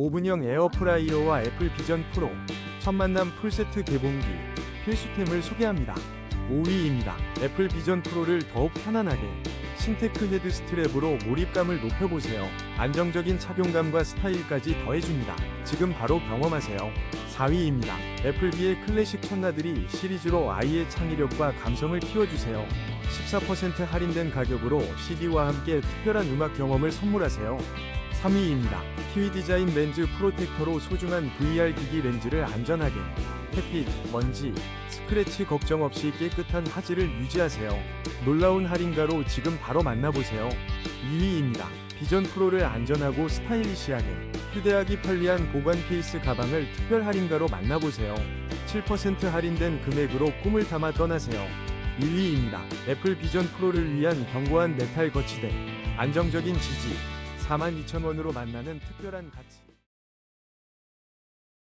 오븐형 에어프라이어와 애플 비전 프로 첫 만남 풀세트 개봉기 필수템을 소개합니다. 5위입니다. 애플 비전 프로를 더욱 편안하게 신테크 헤드 스트랩으로 몰입감을 높여보세요. 안정적인 착용감과 스타일까지 더해줍니다. 지금 바로 경험하세요. 4위입니다. 애플비의 클래식 천나들이 시리즈로 아이의 창의력과 감성을 키워주세요. 14% 할인된 가격으로 CD와 함께 특별한 음악 경험을 선물하세요. 3위입니다. 키위 디자인 렌즈 프로텍터로 소중한 VR 기기 렌즈를 안전하게 햇빛, 먼지, 스크래치 걱정 없이 깨끗한 화질을 유지하세요. 놀라운 할인가로 지금 바로 만나보세요. 2위입니다. 비전 프로를 안전하고 스타일리시하게 휴대하기 편리한 보관 케이스 가방을 특별 할인가로 만나보세요. 7% 할인된 금액으로 꿈을 담아 떠나세요. 1위입니다. 애플 비전 프로를 위한 견고한 메탈 거치대 안정적인 지지 42,000원으로 만나는 특별한 가치